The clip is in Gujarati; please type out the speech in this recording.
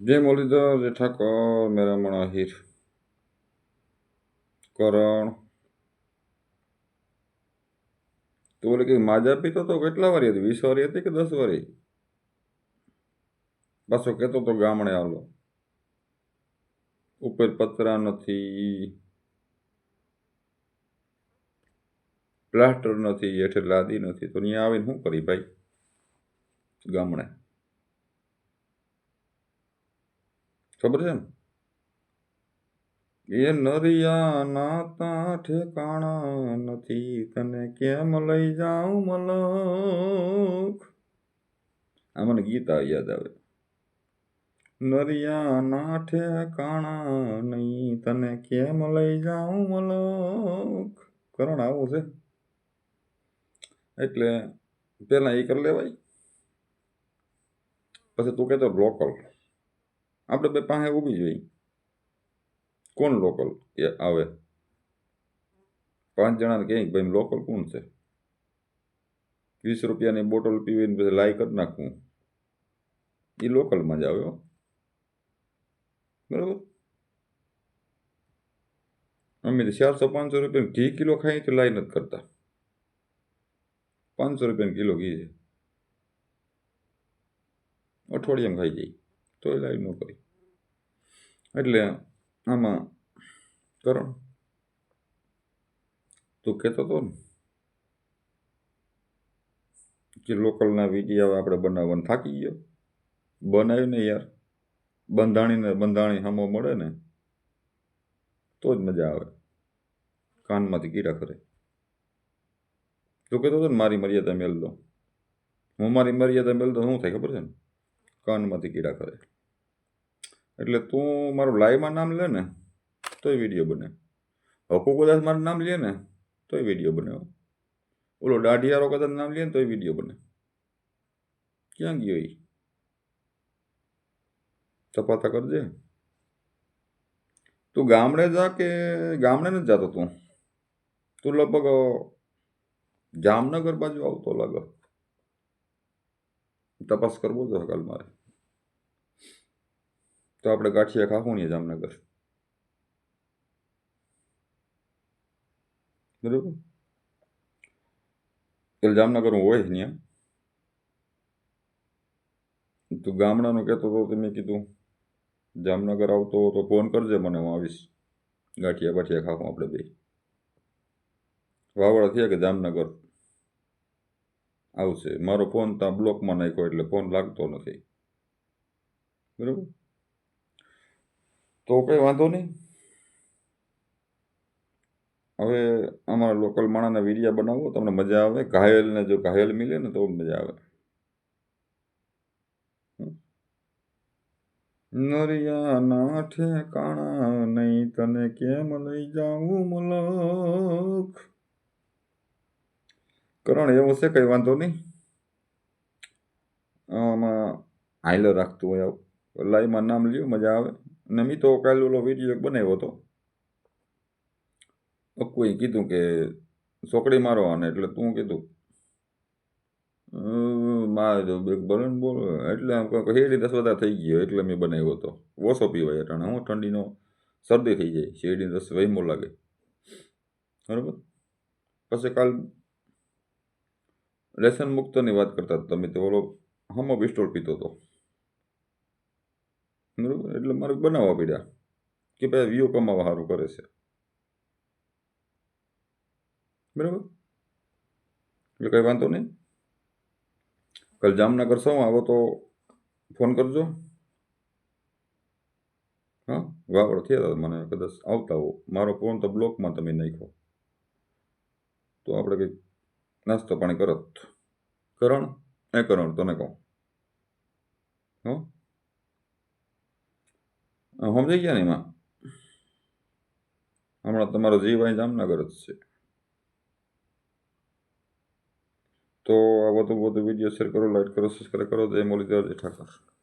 જય મુરલીધર જય ઠાકોર મેરામણ આહિર કરણ. તો બોલે કે માજા પીતો તો કેટલા વારી હતી? વીસ વારી હતી કે દસ વારી? પાછો કહેતો તો ગામડે આવલો. ઉપર પતરા નથી. પ્લાસ્ટર નથી હેઠે લાદી નથી. તો અહીંયા આવીને શું કરી ભાઈ? ગામડે. ખબર છે ને એ નરિયા નાતા ઠેકાણા નથી, તને કેમ લઈ જાઉં મલક? આ મને ગીતા યાદ આવે. નરિયા ના ઠેકાણા નહીં, તને કેમ લઈ જાઉં મલક? કરણ આવું છે. એટલે પેલા એ કરી લેવાય. પછી તું કહેતો લોકલ આપણે બે પાસે ઊભી જોઈએ કોણ લોકલ એ આવે? પાંચ જણાને કહે, ભાઈ લોકલ કોણ છે? વીસ રૂપિયાની બોટલ પીવીને પછી લાઈ કરી નાખવું. એ લોકલમાં જ આવે હો. બરાબર? અમે ચારસો પાંચસો રૂપિયા ઘી કિલો ખાઈ તો લાઈ નથી કરતા. પાંચસો રૂપિયાનું કિલો ઘી છે. અઠવાડિયામાં ખાઈ જાય એ લાઈવ ન કરી. એટલે આમાં કરણ તું કહેતો હતો ને. કે લોકલના આવે આપણે બનાવવાનું, થાકી ગયો. બનાવ્યું ને યાર. બંધાણીને બંધાણી સામો મળે ને, તો જ મજા આવે. કાનમાંથી કીડા કરે તું કહેતો હતો ને, મારી મર્યાદા મેલ દો. હું મારી મર્યાદા મેલ દો શું થાય ખબર છે ને? કાનમાંથી કીડા કરે એટલે તું મારું લાઈવમાં નામ લે ને, તોય વીડિયો બને. હકુ કદાચ મારું નામ લે ને, તોય વીડિયો બને ઓલો દાઢિયારો કદાચ નામ લે ને, તોય વીડિયો બને. ક્યાં ગયો એ તપાતા કરજે. તું ગામડે જા કે ગામડે નથી જતો તું? તું લગભગ જામનગર બાજુ આવતો લાગે. તપાસ કરવો જોઈએ કાલ મારે. તો આપણે ગાંઠિયા ખાવું ને જામનગર. બરોબર? એટલે જામનગર હું હોય ત્યાં. તું ગામડાનું કહેતો હતો તો મેં કીધું, જામનગર આવતો તો ફોન કરજે મને, હું આવીશ. ગાંઠિયા બાઠિયા ખાવું આપણે બે. વાવડા થયા કે જામનગર? આવશે. મારો ફોન ત્યાં બ્લોકમાં નાખ્યો એટલે ફોન લાગતો નથી. બરાબર? તો કંઈ વાંધો નહીં. હવે અમારા લોકલ માણાના વિડીયા બનાવો, તમને મજા આવે. ઘાયલને જો ઘાયલ મિલે ને તો મજા આવે. નરિયાના ઠેકાણા નહીં તને કેમ લઈ જાઉં મલખ કરણ, એવું છે કંઈ વાંધો નહીં? આમાં હાઈલો રાખતું હોય આવું. લાઈમાં નામ લ્યો, મજા આવે. અને મેં તો કાલે ઓલો વીડિયો બનાવ્યો હતો. અક્કુએ કીધું કે ચોકડી મારો આને, એટલે તું કીધું ભલે બોલો. એટલે આમ શેરડી દસ વધારે થઈ ગયો, એટલે મેં બનાવ્યો હતો. ઓછો પીવાય અટાણે હું ઠંડીનો શરદી થઈ જાય, શેરડી રસ વહીમો લાગે. બરાબર? પછી કાલ લેસન મુક્તની વાત કરતા હતા તમે તો ઓલો હમો પિસ્ટોલ પીતો હતો. બરાબર? એટલે મારે બનાવવા પડ્યા. કે ભાઈ વ્યૂ કમાવા સારું કરે છે. બરાબર? એટલે કંઈ વાંધો નહીં. કાલ જામનગર સૌ આવો તો ફોન કરજો. હા? વાવડ થયા હતા મને કદાચ આવતા હો. મારો ફોન તો બ્લોકમાં તમે નાખ્યો. તો આપણે કંઈક નાસ્તો પાણી કરત. કરણ? એ કરણ, તને કહું. હો? સમજાઈ ગયા ને એમાં? હમણાં તમારો જીવ અહીં જામનગર જ છે. તો આ બધું બધું વીડિયો શેર કરો લાઈક કરો સબસ્ક્રાઈબ કરો. જય મોલી જય ઠાકર.